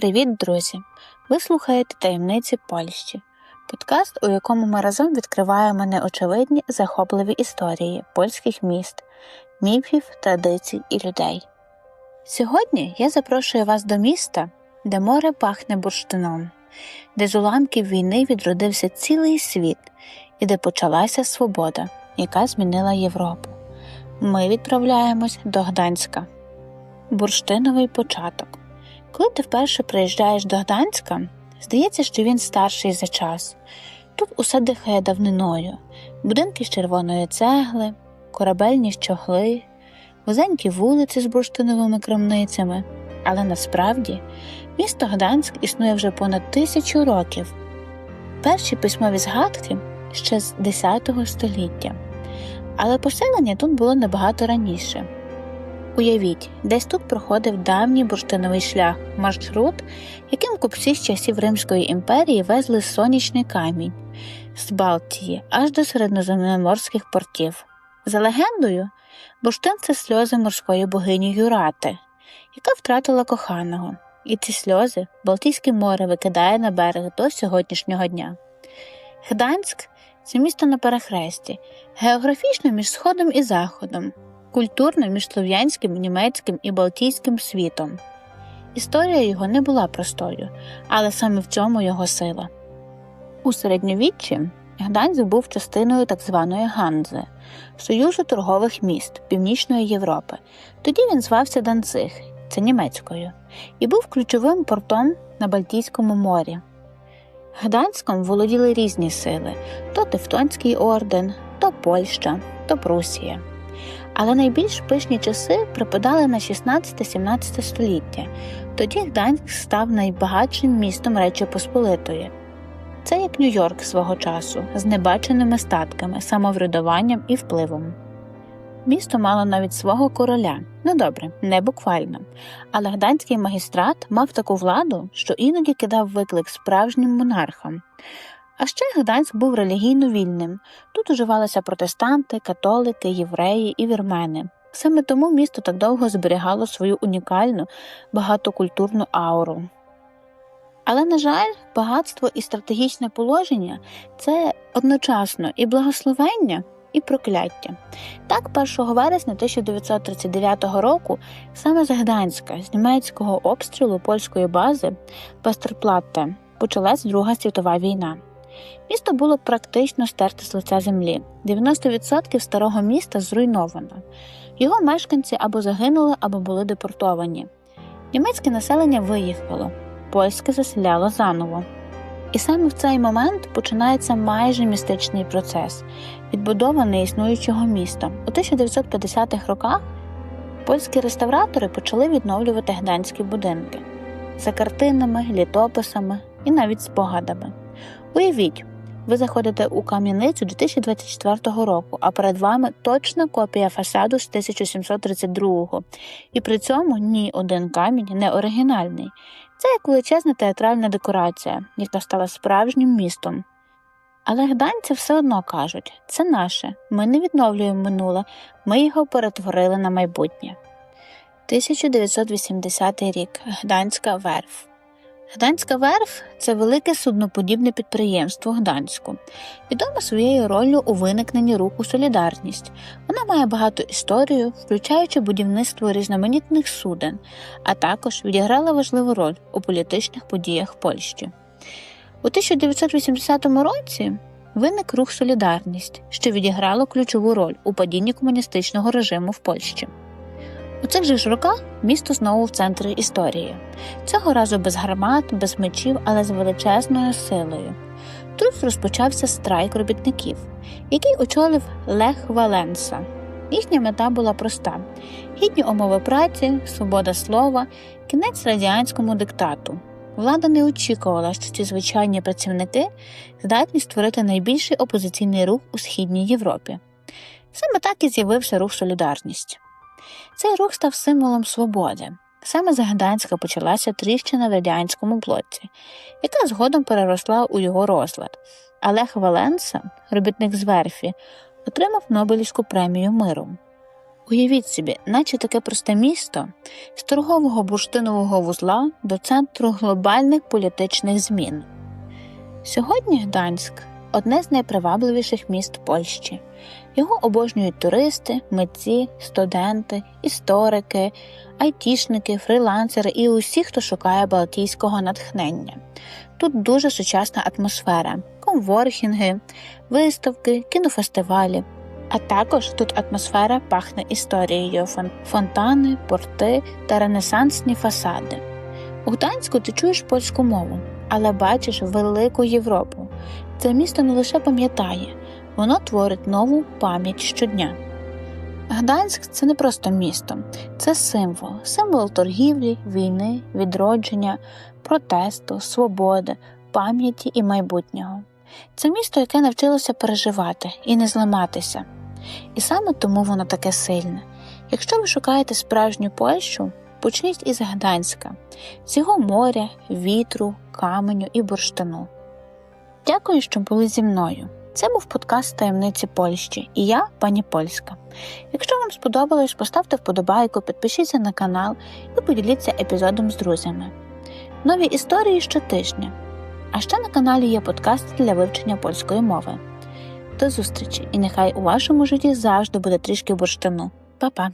Привіт, друзі! Ви слухаєте таємниці Польщі, подкаст, у якому ми разом відкриваємо неочевидні захопливі історії польських міст, міфів, традицій і людей. Сьогодні я запрошую вас до міста, де море пахне бурштином, де з уламків війни відродився цілий світ і де почалася свобода, яка змінила Європу. Ми відправляємось до Гданська. Бурштиновий початок. Коли ти вперше приїжджаєш до Гданська, здається, що він старший за час. Тут усе дихає давниною, будинки з червоної цегли, корабельні щогли, вузенькі вулиці з бурштиновими крамницями. Але насправді місто Гданськ існує вже понад тисячу років. Перші письмові згадки ще з X століття, але поселення тут було набагато раніше. Уявіть, десь тут проходив давній бурштиновий шлях, маршрут, яким купці з часів Римської імперії везли сонячний камінь з Балтії аж до середземноморських портів. За легендою, бурштин це сльози морської богині Юрати, яка втратила коханого, і ці сльози Балтійське море викидає на берег до сьогоднішнього дня. Гданськ це місто на перехресті, географічно між Сходом і Заходом культурно між слов'янським, німецьким і балтійським світом. Історія його не була простою, але саме в цьому його сила. У середньовіччі Гданськ був частиною так званої Ганзи Союзу торгових міст Північної Європи. Тоді він звався Данциг, це німецькою, і був ключовим портом на Балтійському морі. Гданськом володіли різні сили то Тевтонський орден, то Польща, то Прусія. Але найбільш пишні часи припадали на 16-17 століття. Тоді Гданськ став найбагатшим містом Речі Посполитої. Це як Нью-Йорк свого часу, з небаченими статками, самоврядуванням і впливом. Місто мало навіть свого короля, ну добре, не буквально, але гданський магістрат мав таку владу, що іноді кидав виклик справжнім монархам. А ще Гданськ був релігійно вільним. Тут уживалися протестанти, католики, євреї і вірмени. Саме тому місто так довго зберігало свою унікальну багатокультурну ауру. Але, на жаль, багатство і стратегічне положення це одночасно і благословення, і прокляття. Так, 1 вересня 1939 року саме з Гданська, з німецького обстрілу польської бази Пастерплатте почалась Друга світова війна. Місто було практично стерте з лиця землі. 90% старого міста зруйновано. Його мешканці або загинули, або були депортовані. Німецьке населення виїхало, польське заселяло заново. І саме в цей момент починається майже містичний процес відбудова неіснуючого міста. У 1950-х роках польські реставратори почали відновлювати гданські будинки за картинами, літописами і навіть спогадами. Уявіть, ви заходите у кам'яницю 2024 року, а перед вами точна копія фасаду з 1732-го. І при цьому ні один камінь не оригінальний. Це як величезна театральна декорація, яка стала справжнім містом. Але гданці все одно кажуть це наше, ми не відновлюємо минуле, ми його перетворили на майбутнє. 1980 рік Гданська верф. Гданська верф це велике судноподібне підприємство Гданську, відоме своєю роллю у виникненні руху Солідарність. Вона має багато історію, включаючи будівництво різноманітних суден, а також відіграла важливу роль у політичних подіях Польщі. У 1980 році виник рух Солідарність, що відіграло ключову роль у падінні комуністичного режиму в Польщі. У цих же ж роках місто знову в центрі історії. Цього разу без гармат, без мечів, але з величезною силою. Тут розпочався страйк робітників, який очолив Лех Валенса. Їхня мета була проста: гідні умови праці, свобода слова, кінець радянському диктату. Влада не очікувала, що ці звичайні працівники здатні створити найбільший опозиційний рух у східній Європі. Саме так і з'явився рух Солідарність. Цей рух став символом свободи. Саме з Гданська почалася тріщина в радянському блоці, яка згодом переросла у його розлад. Олег Валенса, робітник з верфі, отримав Нобелівську премію миру. Уявіть собі, наче таке просте місто з торгового бурштинового вузла до центру глобальних політичних змін. Сьогодні Гданськ одне з найпривабливіших міст Польщі. Його обожнюють туристи, митці, студенти, історики, айтішники, фрилансери і усі, хто шукає балтійського натхнення. Тут дуже сучасна атмосфера, комворкінги, виставки, кінофестивалі. А також тут атмосфера пахне історією, фонтани, порти та ренесансні фасади. У Гданську ти чуєш польську мову, але бачиш велику Європу. Це місто не лише пам'ятає, воно творить нову пам'ять щодня. Гданськ це не просто місто, це символ, символ торгівлі, війни, відродження, протесту, свободи, пам'яті і майбутнього. Це місто, яке навчилося переживати і не зламатися. І саме тому воно таке сильне. Якщо ви шукаєте справжню Польщу, почніть із Гданська, з його моря, вітру, каменю і бурштину. Дякую, що були зі мною. Це був подкаст таємниці Польщі і я, пані Польська. Якщо вам сподобалось, поставте вподобайку, підпишіться на канал і поділіться епізодом з друзями. Нові історії щотижня. А ще на каналі є подкаст для вивчення польської мови. До зустрічі і нехай у вашому житті завжди буде трішки бурштину. Па-па!